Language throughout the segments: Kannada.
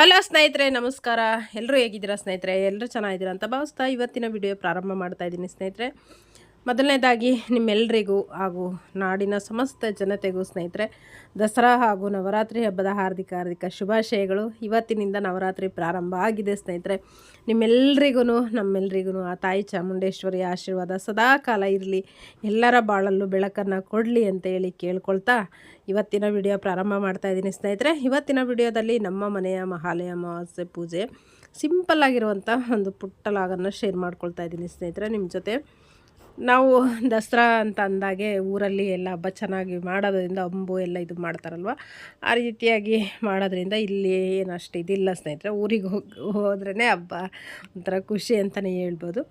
ಹಲೋ ಸ್ನೇಹಿತರೆ, ನಮಸ್ಕಾರ. ಎಲ್ಲರೂ ಹೇಗಿದ್ದೀರಾ ಸ್ನೇಹಿತರೆ? ಎಲ್ಲರೂ ಚೆನ್ನಾಗಿದ್ದೀರಾ ಅಂತ ಭಾವಿಸ್ತಾ ಇವತ್ತಿನ ವಿಡಿಯೋ ಪ್ರಾರಂಭ ಮಾಡ್ತಾ ಇದ್ದೀನಿ ಸ್ನೇಹಿತರೆ. ಮೊದಲನೇದಾಗಿ ನಿಮ್ಮೆಲ್ಲರಿಗೂ ಹಾಗೂ ನಾಡಿನ ಸಮಸ್ತ ಜನತೆಗೂ ಸ್ನೇಹಿತರೆ, ದಸರಾ ಹಾಗೂ ನವರಾತ್ರಿ ಹಬ್ಬದ ಹಾರ್ದಿಕ ಹಾರ್ದಿಕ ಶುಭಾಶಯಗಳು. ಇವತ್ತಿನಿಂದ ನವರಾತ್ರಿ ಪ್ರಾರಂಭ ಆಗಿದೆ ಸ್ನೇಹಿತರೆ. ನಿಮ್ಮೆಲ್ಲರಿಗೂ ನಮ್ಮೆಲ್ಲರಿಗೂ ಆ ತಾಯಿ ಚಾಮುಂಡೇಶ್ವರಿ ಆಶೀರ್ವಾದ ಸದಾ ಕಾಲ ಇರಲಿ. ಎಲ್ಲರ ಬಾಳಲ್ಲೂ ಬೆಳಕನ್ನು ಕೊಡಲಿ ಅಂತ ಹೇಳಿ ಕೇಳ್ಕೊಳ್ತಾ ಇವತ್ತಿನ ವಿಡಿಯೋ ಪ್ರಾರಂಭ ಮಾಡ್ತಾ ಇದ್ದೀನಿ ಸ್ನೇಹಿತರೆ. ಇವತ್ತಿನ ವಿಡಿಯೋದಲ್ಲಿ ನಮ್ಮ ಮನೆಯ ಮಹಾಲಯ ಅಮಾವಾಸ್ಯೆ ಪೂಜೆ ಸಿಂಪಲ್ ಆಗಿರುವಂಥ ಒಂದು ಪುಟ್ಟ ಲಾಗನ್ನು ಶೇರ್ ಮಾಡ್ಕೊಳ್ತಾ ಇದ್ದೀನಿ ಸ್ನೇಹಿತರೆ. ನಿಮ್ಮ ಜೊತೆ ನಾವು ದಸರಾ ಅಂತ ಅಂದಾಗೆ ಊರಲ್ಲಿ ಎಲ್ಲ ಹಬ್ಬ ಚೆನ್ನಾಗಿ ಮಾಡೋದ್ರಿಂದ ಅಂಬು ಎಲ್ಲ ಇದು ಮಾಡ್ತಾರಲ್ವ? ಆ ರೀತಿಯಾಗಿ ಮಾಡೋದ್ರಿಂದ ಇಲ್ಲಿ ಏನು ಅಷ್ಟು ಇದಿಲ್ಲ ಸ್ನೇಹಿತರೆ, ಊರಿಗೆ ಹೋಗಿ ಹೋದ್ರೇ ಹಬ್ಬ. ಒಂಥರ ಖುಷಿ ಅಂತಲೇ ಹೇಳ್ಬೋದು.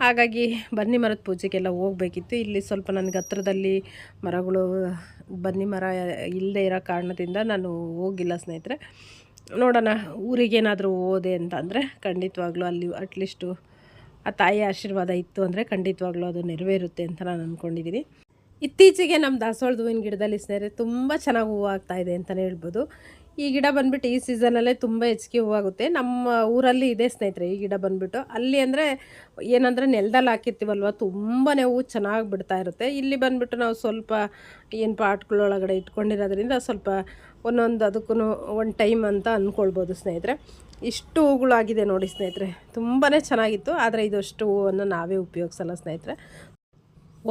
ಹಾಗಾಗಿ ಬನ್ನಿ ಮರದ ಪೂಜೆಗೆಲ್ಲ ಹೋಗಬೇಕಿತ್ತು. ಇಲ್ಲಿ ಸ್ವಲ್ಪ ನನಗೆ ಹತ್ರದಲ್ಲಿ ಮರಗಳು, ಬನ್ನಿ ಮರ ಇಲ್ಲದೆ ಇರೋ ಕಾರಣದಿಂದ ನಾನು ಹೋಗಿಲ್ಲ ಸ್ನೇಹಿತರೆ. ನೋಡೋಣ, ಊರಿಗೇನಾದರೂ ಹೋದೆ ಅಂತ ಅಂದರೆ ಖಂಡಿತವಾಗ್ಲೂ ಅಲ್ಲಿ ಅಟ್ಲೀಸ್ಟು ಆ ತಾಯಿಯ ಆಶೀರ್ವಾದ ಇತ್ತು ಅಂದರೆ ಖಂಡಿತವಾಗ್ಲೂ ಅದು ನೆರವೇರುತ್ತೆ ಅಂತ ನಾನು ಅಂದ್ಕೊಂಡಿದ್ದೀನಿ ಇತ್ತೀಚೆಗೆ ನಮ್ಮ ದಾಸವಾಳದ ಹೂವಿನ ಗಿಡದಲ್ಲಿ ಸ್ನೇಹಿತರೆ ತುಂಬ ಚೆನ್ನಾಗಿ ಹೂವು ಆಗ್ತಾ ಇದೆ ಅಂತಲೇ ಹೇಳ್ಬೋದು. ಈ ಗಿಡ ಬಂದುಬಿಟ್ಟು ಈ ಸೀಸನಲ್ಲೇ ತುಂಬ ಹೆಚ್ಚಿಗೆ ಹೂವಾಗುತ್ತೆ ನಮ್ಮ ಊರಲ್ಲಿ ಇದೆ ಸ್ನೇಹಿತರೆ ಈ ಗಿಡ ಬಂದುಬಿಟ್ಟು. ಅಲ್ಲಿ ಅಂದರೆ ಏನಂದರೆ ನೆಲದಲ್ಲಿ ಹಾಕಿರ್ತೀವಲ್ವ ತುಂಬಾ ಹೂವು ಚೆನ್ನಾಗಿ ಬಿಡ್ತಾ ಇರುತ್ತೆ. ಇಲ್ಲಿ ಬಂದುಬಿಟ್ಟು ನಾವು ಸ್ವಲ್ಪ ಏನು ಪಾಟ್ಗಳೊಳಗಡೆ ಇಟ್ಕೊಂಡಿರೋದ್ರಿಂದ ಸ್ವಲ್ಪ ಒಂದೊಂದು ಅದಕ್ಕೂ ಒಂದು ಟೈಮ್ ಅಂತ ಅಂದ್ಕೊಳ್ಬೋದು ಸ್ನೇಹಿತರೆ. ಇಷ್ಟು ಹೂಗಳಾಗಿದೆ ನೋಡಿ ಸ್ನೇಹಿತರೆ. ತುಂಬಾ ಚೆನ್ನಾಗಿತ್ತು, ಆದರೆ ಇದಷ್ಟು ಹೂವನ್ನು ನಾವೇ ಉಪಯೋಗಿಸಲ್ಲ ಸ್ನೇಹಿತರೆ.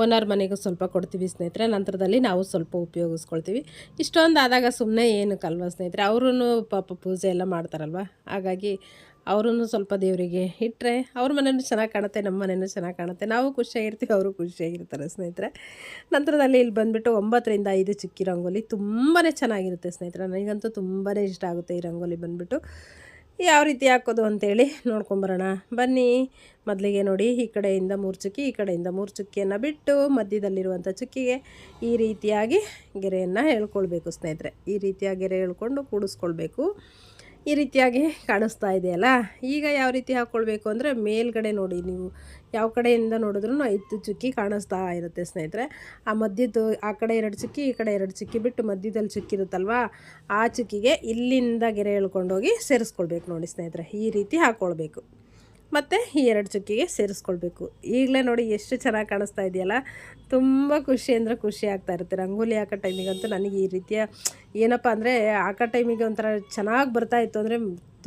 ಓನರ್ ಮನೆಗೂ ಸ್ವಲ್ಪ ಕೊಡ್ತೀವಿ ಸ್ನೇಹಿತರೆ, ನಂತರದಲ್ಲಿ ನಾವು ಸ್ವಲ್ಪ ಉಪಯೋಗಿಸ್ಕೊಳ್ತೀವಿ. ಇಷ್ಟೊಂದು ಆದಾಗ ಸುಮ್ಮನೆ ಕಲ್ವ ಸ್ನೇಹಿತರೆ ಅವರೂ ಪಾಪ ಪೂಜೆ ಎಲ್ಲ ಮಾಡ್ತಾರಲ್ವ? ಹಾಗಾಗಿ ಅವರೂ ಸ್ವಲ್ಪ ದೇವರಿಗೆ ಇಟ್ಟರೆ ಅವ್ರ ಮನೇನೂ ಚೆನ್ನಾಗಿ ಕಾಣುತ್ತೆ ನಮ್ಮ ಮನೇನೂ ಚೆನ್ನಾಗಿ ಕಾಣುತ್ತೆ. ನಾವು ಖುಷಿಯಾಗಿರ್ತೀವಿ, ಅವರು ಖುಷಿಯಾಗಿರ್ತಾರೆ ಸ್ನೇಹಿತರೆ. ನಂತರದಲ್ಲಿ ಇಲ್ಲಿ ಬಂದುಬಿಟ್ಟು ಒಂಬತ್ತರಿಂದ ಐದು ಚಿಕ್ಕಿ ರಂಗೋಲಿ ತುಂಬಾ ಚೆನ್ನಾಗಿರುತ್ತೆ ಸ್ನೇಹಿತರೆ. ನನಗಂತೂ ತುಂಬಾ ಇಷ್ಟ ಆಗುತ್ತೆ ಈ ರಂಗೋಲಿ ಬಂದುಬಿಟ್ಟು. ಯಾವ ರೀತಿ ಹಾಕೋದು ಅಂತೇಳಿ ನೋಡ್ಕೊಂಬರೋಣ ಬನ್ನಿ, ಮೊದಲಿಗೆ ನೋಡಿ, ಈ ಕಡೆಯಿಂದ ಮೂರು ಚುಕ್ಕಿ, ಈ ಕಡೆಯಿಂದ ಮೂರು ಚುಕ್ಕಿಯನ್ನು ಬಿಟ್ಟು ಮಧ್ಯದಲ್ಲಿರುವಂಥ ಚುಕ್ಕಿಗೆ ಈ ರೀತಿಯಾಗಿ ಗೆರೆಯನ್ನು ಹೇಳ್ಕೊಳ್ಬೇಕು ಸ್ನೇಹಿತರೆ. ಈ ರೀತಿಯಾಗಿ ಗೆರೆ ಹೇಳ್ಕೊಂಡು ಕೂಡಿಸ್ಕೊಳ್ಬೇಕು. ಈ ರೀತಿಯಾಗಿ ಕಾಣಿಸ್ತಾ ಇದೆಯಲ್ಲ? ಈಗ ಯಾವ ರೀತಿ ಹಾಕ್ಕೊಳ್ಬೇಕು ಅಂದರೆ ಮೇಲ್ಗಡೆ ನೋಡಿ ನೀವು. ಯಾವ ಕಡೆಯಿಂದ ನೋಡಿದ್ರೂ ಐದು ಚುಕ್ಕಿ ಕಾಣಿಸ್ತಾ ಇರುತ್ತೆ ಸ್ನೇಹಿತರೆ. ಆ ಮಧ್ಯದ್ದು ಆ ಕಡೆ ಎರಡು ಚುಕ್ಕಿ, ಈ ಕಡೆ ಎರಡು ಚುಕ್ಕಿ ಬಿಟ್ಟು ಮಧ್ಯದಲ್ಲಿ ಚುಕ್ಕಿ ಇರುತ್ತಲ್ವಾ ಆ ಚುಕ್ಕಿಗೆ ಇಲ್ಲಿಂದ ಗೆರೆ ಎಳ್ಕೊಂಡೋಗಿ ಸೇರಿಸ್ಕೊಳ್ಬೇಕು ನೋಡಿ ಸ್ನೇಹಿತರೆ. ಈ ರೀತಿ ಹಾಕ್ಕೊಳ್ಬೇಕು ಮತ್ತು ಈ ಎರಡು ಚುಕ್ಕಿಗೆ ಸೇರಿಸ್ಕೊಳ್ಬೇಕು. ಈಗಲೇ ನೋಡಿ ಎಷ್ಟು ಚೆನ್ನಾಗಿ ಕಾಣಿಸ್ತಾ ಇದೆಯಲ್ಲ? ತುಂಬ ಖುಷಿ ಅಂದರೆ ಖುಷಿ ಆಗ್ತಾ ಇರುತ್ತೆ. ರಂಗೋಲಿ ಹಾಕೋ ಟೈಮಿಗಂತೂ ನನಗೆ ಈ ರೀತಿಯ ಏನಪ್ಪ ಅಂದರೆ ಹಾಕೋ ಟೈಮಿಗೆ ಒಂಥರ ಚೆನ್ನಾಗಿ ಬರ್ತಾ ಇತ್ತು ಅಂದರೆ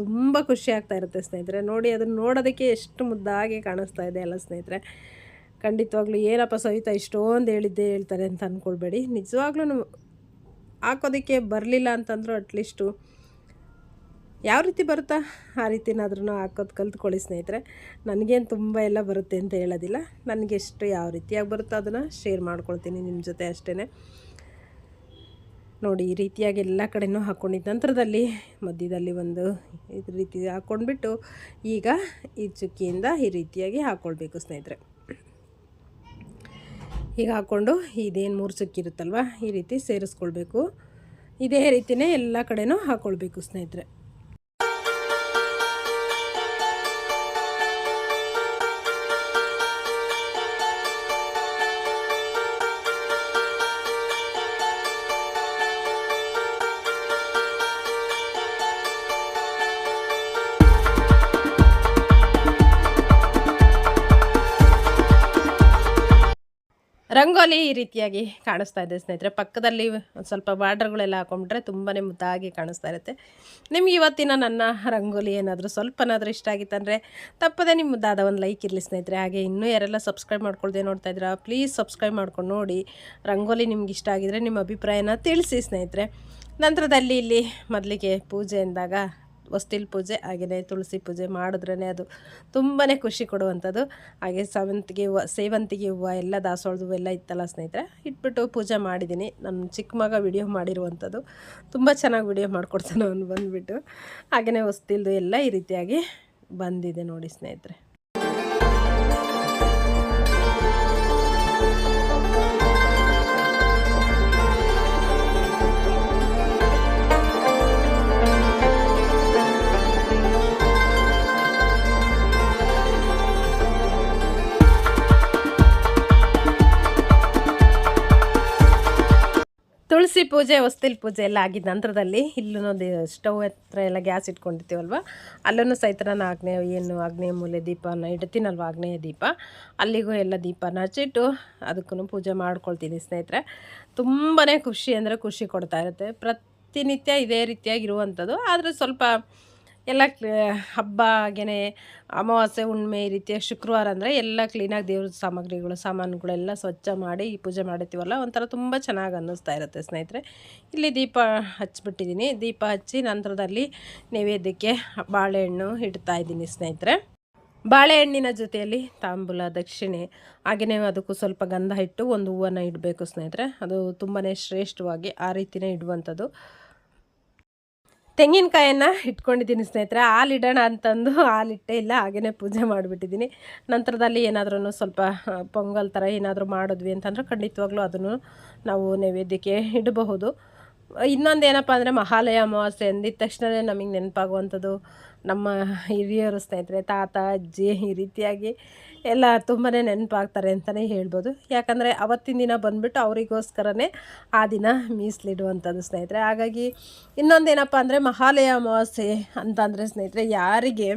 ತುಂಬ ಖುಷಿ ಆಗ್ತಾ ಇರುತ್ತೆ ಸ್ನೇಹಿತರೆ. ನೋಡಿ ಅದನ್ನು ನೋಡೋದಕ್ಕೆ ಎಷ್ಟು ಮುದ್ದಾಗಿ ಕಾಣಿಸ್ತಾ ಇದೆ ಅಲ್ಲ ಸ್ನೇಹಿತರೆ. ಖಂಡಿತವಾಗ್ಲೂ ಏನಪ್ಪ ಸವಿತಾ ಇಷ್ಟೊಂದು ಹೇಳಿದ್ದೆ ಹೇಳ್ತಾರೆ ಅಂತ ಅಂದ್ಕೊಳ್ಬೇಡಿ ನಿಜವಾಗ್ಲೂ ಹಾಕೋದಕ್ಕೆ ಬರಲಿಲ್ಲ ಅಂತಂದರೂ ಅಟ್ಲೀಸ್ಟು ಯಾವ ರೀತಿ ಬರುತ್ತಾ? ಆ ರೀತಿನಾದ್ರೂ ಹಾಕೋದು ಕಲ್ತ್ಕೊಳ್ಳಿ ಸ್ನೇಹಿತರೆ. ನನಗೇನು ತುಂಬ ಎಲ್ಲ ಬರುತ್ತೆ ಅಂತ ಹೇಳೋದಿಲ್ಲ. ನನಗೆ ಎಷ್ಟು ಯಾವ ರೀತಿಯಾಗಿ ಬರುತ್ತೋ ಅದನ್ನು ಶೇರ್ ಮಾಡ್ಕೊಳ್ತೀನಿ ನಿಮ್ಮ ಜೊತೆ ಅಷ್ಟೇ ನೋಡಿ, ಈ ರೀತಿಯಾಗಿ ಎಲ್ಲ ಕಡೆನೂ ಹಾಕ್ಕೊಂಡಿದ್ದ ನಂತರದಲ್ಲಿ ಮಧ್ಯದಲ್ಲಿ ಒಂದು ಇದು ರೀತಿ ಹಾಕ್ಕೊಂಡ್ಬಿಟ್ಟು ಈಗ ಈ ಚುಕ್ಕಿಯಿಂದ ಈ ರೀತಿಯಾಗಿ ಹಾಕ್ಕೊಳ್ಬೇಕು ಸ್ನೇಹಿತರೆ. ಈಗ ಹಾಕ್ಕೊಂಡು ಇದೇನು ಮೂರು ಚುಕ್ಕಿ ಇರುತ್ತಲ್ವ? ಈ ರೀತಿ ಸೇರಿಸ್ಕೊಳ್ಬೇಕು. ಇದೇ ರೀತಿಯೇ ಎಲ್ಲ ಕಡೆನೂ ಹಾಕ್ಕೊಳ್ಬೇಕು ಸ್ನೇಹಿತರೆ. ರಂಗೋಲಿ ಈ ರೀತಿಯಾಗಿ ಕಾಣಿಸ್ತಾ ಇದೆ ಸ್ನೇಹಿತರೆ. ಪಕ್ಕದಲ್ಲಿ ಒಂದು ಸ್ವಲ್ಪ ಬಾರ್ಡರ್ಗಳೆಲ್ಲ ಹಾಕೊಂಡ್ರೆ ತುಂಬಾ ಮುದ್ದಾಗಿ ಕಾಣಿಸ್ತಾ ಇರುತ್ತೆ. ನಿಮ್ಗೆ ಇವತ್ತಿನ ನನ್ನ ರಂಗೋಲಿ ಏನಾದರೂ ಸ್ವಲ್ಪನಾದರೂ ಇಷ್ಟ ಆಗಿತ್ತಂದರೆ ತಪ್ಪದೇ ನಿಮ್ಮ ಮುದ್ದಾದ ಒಂದು ಲೈಕ್ ಇರಲಿ ಸ್ನೇಹಿತರೆ. ಹಾಗೆ ಇನ್ನೂ ಯಾರೆಲ್ಲ ಸಬ್ಸ್ಕ್ರೈಬ್ ಮಾಡ್ಕೊಳ್ದೆ ನೋಡ್ತಾ ಇದ್ದೀರಾ ಪ್ಲೀಸ್ ಸಬ್ಸ್ಕ್ರೈಬ್ ಮಾಡ್ಕೊಂಡು ನೋಡಿ. ರಂಗೋಲಿ ನಿಮ್ಗೆ ಇಷ್ಟ ಆಗಿದ್ರೆ ನಿಮ್ಮ ಅಭಿಪ್ರಾಯನ ತಿಳಿಸಿ ಸ್ನೇಹಿತರೆ. ನಂತರದಲ್ಲಿ ಇಲ್ಲಿ ಮೊದಲಿಗೆ ಪೂಜೆ ಎಂದಾಗ ಹೊಸ್ತಿಲ್ ಪೂಜೆ ಹಾಗೆಯೇ ತುಳಸಿ ಪೂಜೆ ಮಾಡಿದ್ರೇ ಅದು ತುಂಬಾ ಖುಷಿ ಕೊಡುವಂಥದ್ದು. ಹಾಗೆ ಸೇವಂತಿಗೆ ಹೂವು ಸೇವಂತಿಗೆ ಹೂವು, ಎಲ್ಲ ದಾಸವಾಳದ ಎಲ್ಲ ಇತ್ತಲ್ಲ ಸ್ನೇಹಿತರೆ, ಇಟ್ಬಿಟ್ಟು ಪೂಜೆ ಮಾಡಿದ್ದೀನಿ ನನ್ನ ಚಿಕ್ಕ ಮಗ ವಿಡಿಯೋ ಮಾಡಿರುವಂಥದ್ದು. ತುಂಬ ಚೆನ್ನಾಗಿ ವಿಡಿಯೋ ಮಾಡಿಕೊಡ್ತಾನೆ ಅವನು ಬಂದುಬಿಟ್ಟು. ಹಾಗೆಯೇ ಹೊಸ್ತಿಲ್ದು ಎಲ್ಲ ಈ ರೀತಿಯಾಗಿ ಬಂದಿದೆ ನೋಡಿ ಸ್ನೇಹಿತರೆ. ತುಳಸಿ ಪೂಜೆ, ಹೊಸ್ತಿಲ್ ಪೂಜೆ ಎಲ್ಲ ಆಗಿದ್ದ ನಂತರದಲ್ಲಿ ಇಲ್ಲೂ ಸ್ಟವ್ ಹತ್ರ ಎಲ್ಲ ಗ್ಯಾಸ್ ಇಟ್ಕೊಂಡಿರ್ತೀವಲ್ವ? ಅಲ್ಲೂ ಸಹಿತ ನಾನು ಆಗ್ನೇಯ, ಏನು ಆಗ್ನೇಯ ಮೂಲೆ ದೀಪನ ಇಡ್ತೀನಲ್ವ ಆಗ್ನೇಯ ದೀಪ? ಅಲ್ಲಿಗೂ ಎಲ್ಲ ದೀಪನ ಹಚ್ಚಿಟ್ಟು ಅದಕ್ಕೂ ಪೂಜೆ ಮಾಡ್ಕೊಳ್ತೀನಿ ಸ್ನೇಹಿತರೆ. ತುಂಬಾ ಖುಷಿ ಅಂದರೆ ಖುಷಿ ಕೊಡ್ತಾ ಇರುತ್ತೆ. ಪ್ರತಿನಿತ್ಯ ಇದೇ ರೀತಿಯಾಗಿರುವಂಥದ್ದು. ಆದರೆ ಸ್ವಲ್ಪ ಎಲ್ಲ ಹಬ್ಬ ಹಾಗೆಯೇ ಅಮಾವಾಸ್ಯೆ, ಹುಣ್ಣಿಮೆ ಈ ರೀತಿಯ ಶುಕ್ರವಾರ ಅಂದರೆ ಎಲ್ಲ ಕ್ಲೀನಾಗಿ ದೇವ್ರ ಸಾಮಗ್ರಿಗಳು, ಸಾಮಾನುಗಳೆಲ್ಲ ಸ್ವಚ್ಛ ಮಾಡಿ ಈ ಪೂಜೆ ಮಾಡಿರ್ತೀವಲ್ಲ ಒಂಥರ ತುಂಬ ಚೆನ್ನಾಗಿ ಅನ್ನಿಸ್ತಾ ಇರುತ್ತೆ ಸ್ನೇಹಿತರೆ. ಇಲ್ಲಿ ದೀಪ ಹಚ್ಚಿಬಿಟ್ಟಿದ್ದೀನಿ ದೀಪ ಹಚ್ಚಿ ನಂತರದಲ್ಲಿ ನೈವೇದ್ಯಕ್ಕೆ ಬಾಳೆಹಣ್ಣು ಇಡ್ತಾ ಇದ್ದೀನಿ ಸ್ನೇಹಿತರೆ. ಬಾಳೆಹಣ್ಣಿನ ಜೊತೆಯಲ್ಲಿ ತಾಂಬೂಲ, ದಕ್ಷಿಣೆ ಹಾಗೆಯೇ ಅದಕ್ಕೂ ಸ್ವಲ್ಪ ಗಂಧ ಇಟ್ಟು ಒಂದು ಹೂವನ್ನು ಇಡಬೇಕು ಸ್ನೇಹಿತರೆ. ಅದು ತುಂಬಾ ಶ್ರೇಷ್ಠವಾಗಿ ಆ ರೀತಿಯೇ ಇಡುವಂಥದ್ದು. ತೆಂಗಿನಕಾಯನ್ನು ಇಟ್ಕೊಂಡಿದ್ದೀನಿ ಸ್ನೇಹಿತರೆ. ಹಾಲಿಡೋಣ ಅಂತಂದು ಹಾಲಿಟ್ಟೆ ಇಲ್ಲ ಹಾಗೆಯೇ ಪೂಜೆ ಮಾಡಿಬಿಟ್ಟಿದ್ದೀನಿ. ನಂತರದಲ್ಲಿ ಏನಾದ್ರೂ ಸ್ವಲ್ಪ ಪೊಂಗಲ್ ಥರ ಏನಾದರೂ ಮಾಡಿದ್ವಿ ಅಂತಂದ್ರೆ ಖಂಡಿತವಾಗ್ಲೂ ಅದನ್ನು ನಾವು ನೈವೇದ್ಯಕ್ಕೆ ಇಡಬಹುದು. ಇನ್ನೊಂದು ಏನಪ್ಪ ಅಂದರೆ ಮಹಾಲಯ ಅಮಾವಾಸ್ಯೆ ಅಂದಿದ ತಕ್ಷಣವೇ ನಮಗೆ ನೆನಪಾಗುವಂಥದ್ದು ನಮ್ಮ ಹಿರಿಯರು ಸ್ನೇಹಿತರೆ, ತಾತ, ಅಜ್ಜಿ ಈ ರೀತಿಯಾಗಿ ಎಲ್ಲ ತುಂಬಾ ನೆನಪಾಗ್ತಾರೆ ಅಂತಲೇ ಹೇಳ್ಬೋದು. ಯಾಕಂದರೆ ಅವತ್ತಿನ ದಿನ ಬಂದುಬಿಟ್ಟು ಅವರಿಗೋಸ್ಕರನೇ ಆ ದಿನ ಮೀಸಲಿಡುವಂಥದ್ದು ಸ್ನೇಹಿತರೆ. ಹಾಗಾಗಿ ಇನ್ನೊಂದೇನಪ್ಪ ಅಂದರೆ ಮಹಾಲಯ ಅಮಾವಾಸ್ಯೆ ಅಂತಂದರೆ ಸ್ನೇಹಿತರೆ, ಯಾರಿಗೆ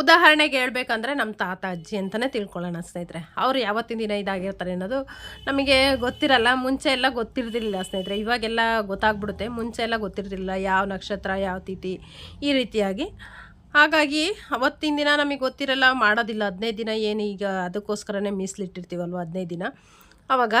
ಉದಾಹರಣೆಗೆ ಹೇಳ್ಬೇಕಂದ್ರೆ ನಮ್ಮ ತಾತ, ಅಜ್ಜಿ ಅಂತಲೇ ತಿಳ್ಕೊಳ್ಳೋಣ ಸ್ನೇಹಿತರೆ. ಅವ್ರು ಯಾವತ್ತಿನ ದಿನ ಇದಾಗಿರ್ತಾರೆ ಅನ್ನೋದು ನಮಗೆ ಗೊತ್ತಿರಲ್ಲ, ಮುಂಚೆ ಎಲ್ಲ ಗೊತ್ತಿರಲಿಲ್ಲ ಸ್ನೇಹಿತರೆ. ಇವಾಗೆಲ್ಲ ಗೊತ್ತಾಗ್ಬಿಡುತ್ತೆ, ಮುಂಚೆ ಎಲ್ಲ ಗೊತ್ತಿರಲಿಲ್ಲ ಯಾವ ನಕ್ಷತ್ರ, ಯಾವ ತಿಥಿ ಈ ರೀತಿಯಾಗಿ. ಹಾಗಾಗಿ ಅವತ್ತಿನ ದಿನ ನಮಗೆ ಗೊತ್ತಿರಲ್ಲ, ಮಾಡೋದಿಲ್ಲ. ಹದಿನೈದು ದಿನ ಏನು ಈಗ ಅದಕ್ಕೋಸ್ಕರನೇ ಮೀಸಲಿಟ್ಟಿರ್ತೀವಲ್ವ ಹದಿನೈದು ದಿನ. ಆವಾಗ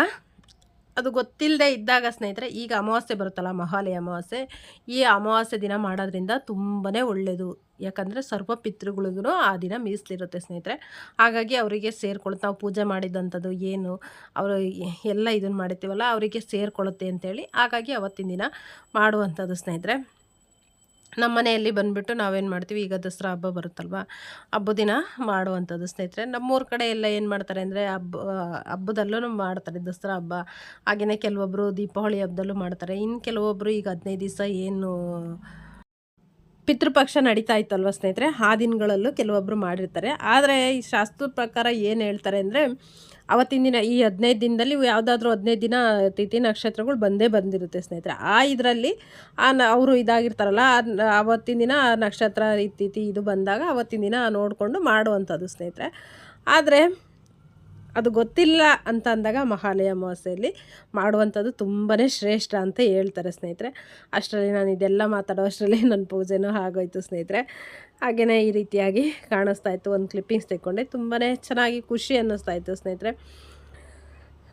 ಅದು ಗೊತ್ತಿಲ್ಲದೆ ಇದ್ದಾಗ, ಸ್ನೇಹಿತರೆ, ಈಗ ಅಮಾವಾಸ್ಯೆ ಬರುತ್ತಲ್ಲ ಮಹಾಲಯ ಅಮಾವಾಸ್ಯೆ. ಈ ಅಮಾವಾಸ್ಯೆ ದಿನ ಮಾಡೋದ್ರಿಂದ ತುಂಬಾ ಒಳ್ಳೆಯದು ಯಾಕಂದರೆ ಸರ್ವ ಪಿತೃಗಳಿಗೂ ಆ ದಿನ ಮೀಸಲಿರುತ್ತೆ, ಸ್ನೇಹಿತರೆ. ಹಾಗಾಗಿ ಅವರಿಗೆ ಸೇರ್ಕೊಳುತ್ತೆ ನಾವು ಪೂಜೆ ಮಾಡಿದಂಥದ್ದು ಏನು, ಅವರು ಎಲ್ಲ ಇದನ್ನು ಮಾಡಿರ್ತೀವಲ್ಲ, ಅವರಿಗೆ ಸೇರ್ಕೊಳ್ಳುತ್ತೆ ಅಂತೇಳಿ. ಹಾಗಾಗಿ ಅವತ್ತಿನ ದಿನ ಮಾಡುವಂಥದ್ದು, ಸ್ನೇಹಿತರೆ. ನಮ್ಮ ಮನೆಯಲ್ಲಿ ಬಂದುಬಿಟ್ಟು ನಾವೇನು ಮಾಡ್ತೀವಿ? ಈಗ ದಸರಾ ಹಬ್ಬ ಬರುತ್ತಲ್ವ? ಹಬ್ಬ ದಿನ ಮಾಡುವಂಥದ್ದು ಸ್ನೇಹಿತರೆ. ನಮ್ಮೂರ ಕಡೆ ಎಲ್ಲ ಏನು ಮಾಡ್ತಾರೆ ಅಂದರೆ ಹಬ್ಬ ಹಬ್ಬದಲ್ಲೂ ಮಾಡ್ತಾರೆ ದಸರಾ ಹಬ್ಬ. ಹಾಗೆಯೇ ಕೆಲವೊಬ್ಬರು ದೀಪಾವಳಿ ಹಬ್ಬದಲ್ಲೂ ಮಾಡ್ತಾರೆ. ಇನ್ನು ಕೆಲವೊಬ್ಬರು ಈಗ ಹದಿನೈದು ದಿವಸ ಏನು ಪಿತೃಪಕ್ಷ ನಡೀತಾ ಇತ್ತಲ್ವ ಸ್ನೇಹಿತರೆ? ಆ ದಿನಗಳಲ್ಲೂ ಕೆಲವೊಬ್ಬರು ಮಾಡಿರ್ತಾರೆ. ಆದರೆ ಈ ಶಾಸ್ತ್ರದ ಪ್ರಕಾರ ಏನು ಹೇಳ್ತಾರೆ ಅಂದರೆ ಅವತ್ತಿನ ದಿನ, ಈ ಹದಿನೈದು ದಿನದಲ್ಲಿ ಯಾವುದಾದ್ರೂ ಹದಿನೈದು ದಿನ ತಿಥಿ ನಕ್ಷತ್ರಗಳು ಬಂದೇ ಬಂದಿರುತ್ತೆ ಸ್ನೇಹಿತರೆ. ಆ ಇದರಲ್ಲಿ ಆ ಅವರು ಇದಾಗಿರ್ತಾರಲ್ಲ ಅವತ್ತಿನ ದಿನ ನಕ್ಷತ್ರ ತಿಥಿ ಇದು ಬಂದಾಗ ಅವತ್ತಿನ ದಿನ ನೋಡಿಕೊಂಡು ಮಾಡುವಂಥದ್ದು ಸ್ನೇಹಿತರೆ. ಆದರೆ ಅದು ಗೊತ್ತಿಲ್ಲ ಅಂತ ಅಂದಾಗ ಮಹಾಲಯ ಅಮಾವಾಸ್ಯೆಯಲ್ಲಿ ಮಾಡುವಂಥದ್ದು ತುಂಬಾ ಶ್ರೇಷ್ಠ ಅಂತ ಹೇಳ್ತಾರೆ ಸ್ನೇಹಿತರೆ. ಅಷ್ಟರಲ್ಲಿ ನಾನು ಇದೆಲ್ಲ ಮಾತಾಡೋ ಅಷ್ಟರಲ್ಲಿ ನನ್ನ ಪೂಜೆನೂ ಆಗೋಯ್ತು ಸ್ನೇಹಿತರೆ. ಹಾಗೆಯೇ ಈ ರೀತಿಯಾಗಿ ಕಾಣಿಸ್ತಾ ಇತ್ತು. ಒಂದು ಕ್ಲಿಪ್ಪಿಂಗ್ಸ್ ತೆಕ್ಕೊಂಡೆ. ತುಂಬಾ ಚೆನ್ನಾಗಿ ಖುಷಿ ಅನ್ನಿಸ್ತಾ ಇತ್ತು ಸ್ನೇಹಿತರೆ.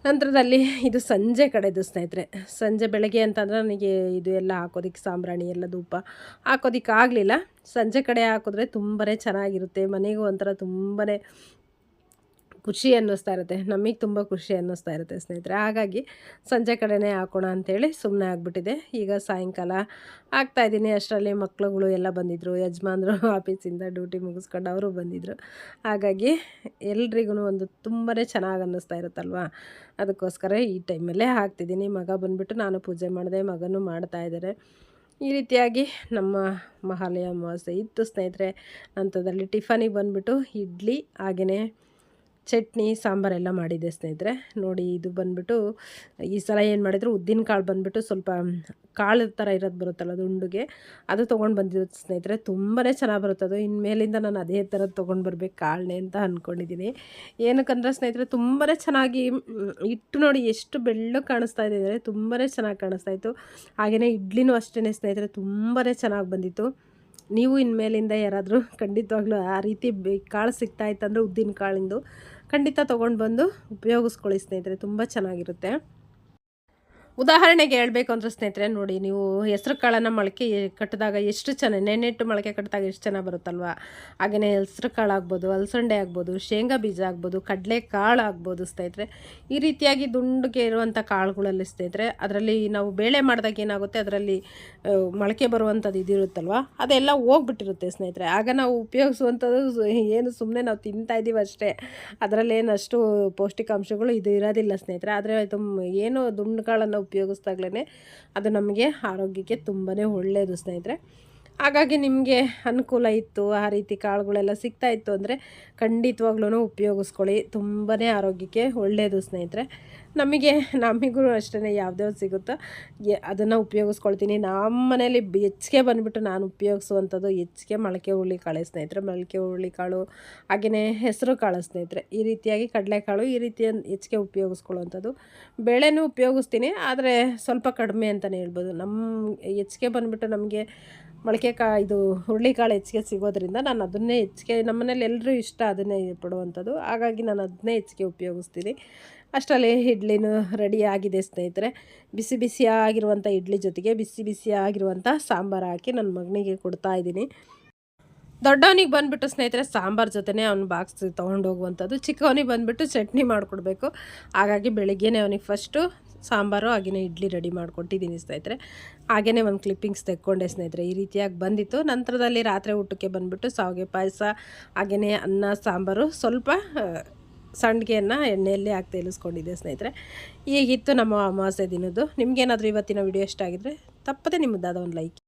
ನಂತರದಲ್ಲಿ ಇದು ಸಂಜೆ ಕಡೆದು ಸ್ನೇಹಿತರೆ. ಸಂಜೆ ಬೆಳಗ್ಗೆ ಅಂತಂದ್ರೆ ನನಗೆ ಇದು ಎಲ್ಲ ಹಾಕೋದಿಕ್ಕೆ ಸಾಂಬ್ರಾಣಿ, ಎಲ್ಲ ಧೂಪ ಹಾಕೋದಿಕ್ಕೆ ಆಗಲಿಲ್ಲ ಸಂಜೆ ಕಡೆ ಹಾಕಿದ್ರೆ ತುಂಬಾ ಚೆನ್ನಾಗಿರುತ್ತೆ. ಮನೆಗೂ ಒಂಥರ ತುಂಬಾ ಖುಷಿ ಅನ್ನಿಸ್ತಾ ಇರುತ್ತೆ. ನಮಗೆ ತುಂಬ ಖುಷಿ ಅನ್ನಿಸ್ತಾ ಇರುತ್ತೆ ಸ್ನೇಹಿತರೆ. ಹಾಗಾಗಿ ಸಂಜೆ ಕಡೆನೇ ಹಾಕೋಣ ಅಂಥೇಳಿ ಸುಮ್ಮನೆ ಆಗಿಬಿಟ್ಟಿದೆ. ಈಗ ಸಾಯಂಕಾಲ ಆಗ್ತಾಯಿದ್ದೀನಿ ಅಷ್ಟರಲ್ಲಿ ಮಕ್ಳುಗಳು ಎಲ್ಲ ಬಂದಿದ್ದರು ಯಜಮಾನ್ರು ಆಫೀಸಿಂದ ಡ್ಯೂಟಿ ಮುಗಿಸ್ಕೊಂಡು ಅವರು ಬಂದಿದ್ದರು ಹಾಗಾಗಿ ಎಲ್ರಿಗೂ ಒಂದು ತುಂಬಾ ಚೆನ್ನಾಗಿ ಅನ್ನಿಸ್ತಾ ಇರುತ್ತಲ್ವ? ಅದಕ್ಕೋಸ್ಕರ ಈ ಟೈಮಲ್ಲೇ ಹಾಕ್ತಿದ್ದೀನಿ. ಮಗ ಬಂದುಬಿಟ್ಟು ನಾನು ಪೂಜೆ ಮಾಡಿದೆ. ಮಗನೂ ಮಾಡ್ತಾ ಇದ್ದಾರೆ ಈ ರೀತಿಯಾಗಿ ನಮ್ಮ ಮಹಾಲಯ ಅಮಾವಾಸ್ಯೆ ಇತ್ತು ಸ್ನೇಹಿತರೆ. ಅಂಥದ್ರಲ್ಲಿ ಟಿಫನಿಗೆ ಬಂದುಬಿಟ್ಟು ಇಡ್ಲಿ ಹಾಗೆಯೇ ಚಟ್ನಿ ಸಾಂಬಾರೆಲ್ಲ ಮಾಡಿದ್ದೆ ಸ್ನೇಹಿತರೆ. ನೋಡಿ ಇದು ಬಂದುಬಿಟ್ಟು, ಈ ಸಲ ಏನು ಮಾಡಿದ್ರು, ಉದ್ದಿನ ಕಾಳು ಬಂದುಬಿಟ್ಟು ಸ್ವಲ್ಪ ಕಾಳು ಥರ ಇರೋದು ಬರುತ್ತಲ್ಲ ಅದು ಉಂಡುಗೆ, ಅದು ತೊಗೊಂಡು ಬಂದಿರೋದು ಸ್ನೇಹಿತರೆ. ತುಂಬಾ ಚೆನ್ನಾಗಿ ಬರುತ್ತೆ ಅದು. ಇನ್ಮೇಲಿಂದ ನಾನು ಅದೇ ಥರದ್ದು ತೊಗೊಂಡು ಬರಬೇಕು ಕಾಳನೆ ಅಂತ ಅಂದ್ಕೊಂಡಿದ್ದೀನಿ ಏನಕ್ಕಂದ್ರೆ ಸ್ನೇಹಿತರೆ ತುಂಬಾ ಚೆನ್ನಾಗಿ ಇಟ್ಟು ನೋಡಿ ಎಷ್ಟು ಬೆಳ್ಳು ಕಾಣಿಸ್ತಾ ಇದೆ ಅಂದರೆ ತುಂಬಾ ಚೆನ್ನಾಗಿ ಕಾಣಿಸ್ತಾ ಇತ್ತು. ಹಾಗೆಯೇ ಇಡ್ಲಿನೂ ಅಷ್ಟೇ ಸ್ನೇಹಿತರೆ ತುಂಬಾ ಚೆನ್ನಾಗಿ ಬಂದಿತ್ತು. ನೀವು ಇನ್ಮೇಲಿಂದ ಯಾರಾದರೂ, ಖಂಡಿತವಾಗ್ಲೂ ಆ ರೀತಿ ಕಾಳು ಸಿಗ್ತಾಯಿತ್ತಂದರೆ ಉದ್ದಿನ ಕಾಳಿಂದು. ಖಂಡಿತ ತೊಗೊಂಡು ಬಂದು ಉಪಯೋಗಿಸ್ಕೊಳ್ಳಿ ಸ್ನೇಹಿತರೆ ತುಂಬ ಚೆನ್ನಾಗಿರುತ್ತೆ. ಉದಾಹರಣೆಗೆ ಹೇಳಬೇಕು ಅಂದ್ರೆ ಸ್ನೇಹಿತರೆ, ನೋಡಿ ನೀವು ಹೆಸರು ಕಾಳನ್ನು ಮೊಳಕೆ ಕಟ್ಟಿದಾಗ ಎಷ್ಟು ಚೆನ್ನಾಗಿ ನೆನೆಟ್ಟು ಮೊಳಕೆ ಕಟ್ಟಿದಾಗ ಎಷ್ಟು ಚೆನ್ನಾಗಿ ಬರುತ್ತಲ್ವ? ಹಾಗೆಯೇ ಹೆಸರು ಕಾಳು ಆಗ್ಬೋದು, ಅಲಸಂಡೆ ಆಗ್ಬೋದು, ಶೇಂಗಾ ಬೀಜ ಆಗ್ಬೋದು ಕಡಲೆ ಕಾಳು ಆಗ್ಬೋದು ಸ್ನೇಹಿತರೆ. ಈ ರೀತಿಯಾಗಿ ದುಂಡಿಗೆ ಇರುವಂಥ ಕಾಳುಗಳಲ್ಲಿ ಸ್ನೇಹಿತರೆ, ಅದರಲ್ಲಿ ನಾವು ಬೇಳೆ ಮಾಡಿದಾಗ ಏನಾಗುತ್ತೆ? ಅದರಲ್ಲಿ ಮೊಳಕೆ ಬರುವಂಥದ್ದು ಇದಿರುತ್ತಲ್ವ? ಅದೆಲ್ಲ ಹೋಗ್ಬಿಟ್ಟಿರುತ್ತೆ ಸ್ನೇಹಿತರೆ. ಆಗ ನಾವು ಉಪಯೋಗಿಸುವಂಥದ್ದು ಏನು ಸುಮ್ಮನೆ ನಾವು ತಿಂತಾ ಇದ್ದೀವಿ ಅಷ್ಟೇ. ಅದರಲ್ಲೇನು ಅಷ್ಟು ಪೌಷ್ಟಿಕಾಂಶಗಳು ಇದು ಇರೋದಿಲ್ಲ ಸ್ನೇಹಿತರೆ. ಆದರೆ ತುಂಬ ಏನು ದುಂಡು ಕಾಳನ್ನು ಉಪಯೋಗಿಸ್ದಾಗ್ಲೇ ಅದು ನಮಗೆ ಆರೋಗ್ಯಕ್ಕೆ ತುಂಬಾ ಒಳ್ಳೆಯದು ಸ್ನೇಹಿತರೆ. ಹಾಗಾಗಿ ನಿಮಗೆ ಅನುಕೂಲ ಇತ್ತು, ಆ ರೀತಿ ಕಾಳುಗಳೆಲ್ಲ ಸಿಗ್ತಾ ಇತ್ತು ಅಂದರೆ ಖಂಡಿತವಾಗ್ಲೂ ಉಪಯೋಗಿಸ್ಕೊಳ್ಳಿ. ತುಂಬಾ ಆರೋಗ್ಯಕ್ಕೆ ಒಳ್ಳೆಯದು ಸ್ನೇಹಿತರೆ. ನಮಗೆ, ನಮಗೂ ಅಷ್ಟೇ ಯಾವುದೇ ಸಿಗುತ್ತೋ ಅದನ್ನು ಉಪಯೋಗಿಸ್ಕೊಳ್ತೀನಿ. ನಮ್ಮ ಮನೇಲಿ ಹೆಚ್ಚಿಗೆ ಬಂದುಬಿಟ್ಟು ನಾನು ಉಪಯೋಗಿಸುವಂಥದ್ದು ಹೆಚ್ಚಿಗೆ ಮೊಳಕೆ ಹುರುಳಿ ಕಾಳು ಸ್ನೇಹಿತರೆ. ಮೊಳಕೆ ಹುರುಳಿ ಕಾಳು ಹಾಗೆಯೇ ಹೆಸರು ಕಾಳು ಸ್ನೇಹಿತರೆ. ಈ ರೀತಿಯಾಗಿ ಕಡಲೆಕಾಳು ಈ ರೀತಿಯ ಹೆಚ್ಚಿಗೆ ಉಪಯೋಗಿಸ್ಕೊಳ್ಳುವಂಥದ್ದು. ಬೇಳೆನೂ ಉಪಯೋಗಿಸ್ತೀನಿ, ಆದರೆ ಸ್ವಲ್ಪ ಕಡಿಮೆ ಅಂತಲೇ ಹೇಳ್ಬೋದು. ನಮ್ಮ ಹೆಚ್ಚಿಗೆ ಬಂದುಬಿಟ್ಟು ನಮಗೆ ಮೊಳಕೆ ಕಾ ಇದು ಹುರುಳಿಕಾಳು ಹೆಚ್ಚಿಗೆ ಸಿಗೋದ್ರಿಂದ ನಾನು ಅದನ್ನೇ ಹೆಚ್ಚಿಗೆ ನಮ್ಮನೇಲಿ ಎಲ್ಲರೂ ಇಷ್ಟ ಅದನ್ನೇ ಪಡುವಂಥದ್ದು. ಹಾಗಾಗಿ ನಾನು ಅದನ್ನೇ ಹೆಚ್ಚಿಗೆ ಉಪಯೋಗಿಸ್ತೀನಿ. ಅಷ್ಟರಲ್ಲಿ ಇಡ್ಲಿನೂ ರೆಡಿ ಆಗಿದೆ ಸ್ನೇಹಿತರೆ. ಬಿಸಿ ಬಿಸಿಯಾಗಿರುವಂಥ ಇಡ್ಲಿ ಜೊತೆಗೆ ಬಿಸಿ ಬಿಸಿಯಾಗಿರುವಂಥ ಸಾಂಬಾರು ಹಾಕಿ ನನ್ನ ಮಗನಿಗೆ ಕೊಡ್ತಾ ಇದ್ದೀನಿ. ದೊಡ್ಡವನಿಗೆ ಬಂದುಬಿಟ್ಟು ಸ್ನೇಹಿತರೆ ಸಾಂಬಾರು ಜೊತೆನೇ ಅವ್ನು ಬಾಕ್ಸ್ ತೊಗೊಂಡೋಗುವಂಥದ್ದು. ಚಿಕ್ಕವನಿಗೆ ಬಂದುಬಿಟ್ಟು ಚಟ್ನಿ ಮಾಡಿಕೊಡ್ಬೇಕು. ಹಾಗಾಗಿ ಬೆಳಿಗ್ಗೆನೇ ಅವನಿಗೆ ಫಸ್ಟು ಸಾಂಬಾರು ಹಾಗೆಯೇ ಇಡ್ಲಿ ರೆಡಿ ಮಾಡಿಕೊಟ್ಟಿದ್ದೀನಿ ಸ್ನೇಹಿತರೆ. ಹಾಗೆಯೇ ಒಂದು ಕ್ಲಿಪ್ಪಿಂಗ್ಸ್ ತೆಕ್ಕೊಂಡೆ ಸ್ನೇಹಿತರೆ. ಈ ರೀತಿಯಾಗಿ ಬಂದಿತ್ತು. ನಂತರದಲ್ಲಿ ರಾತ್ರಿ ಊಟಕ್ಕೆ ಬಂದುಬಿಟ್ಟು ಸಾವಿಗೆ ಪಾಯಸ ಹಾಗೆಯೇ ಅನ್ನ, ಸಾಂಬಾರು ಸ್ವಲ್ಪ ಸಂಡಿಗೆಯನ್ನು ಎಣ್ಣೆಯಲ್ಲಿ ಹಾಕಿ ತೇಲಿಸ್ಕೊಂಡಿದ್ದೆ ಸ್ನೇಹಿತರೆ. ಈಗಿತ್ತು ನಮ್ಮ ಅಮಾವಾಸ್ಯೆ ದಿನದ್ದು. ನಿಮಗೇನಾದರೂ ಇವತ್ತಿನ ವಿಡಿಯೋ ಇಷ್ಟ ತಪ್ಪದೆ ನಿಮ್ಮದಾದ ಒಂದು ಲೈಕ್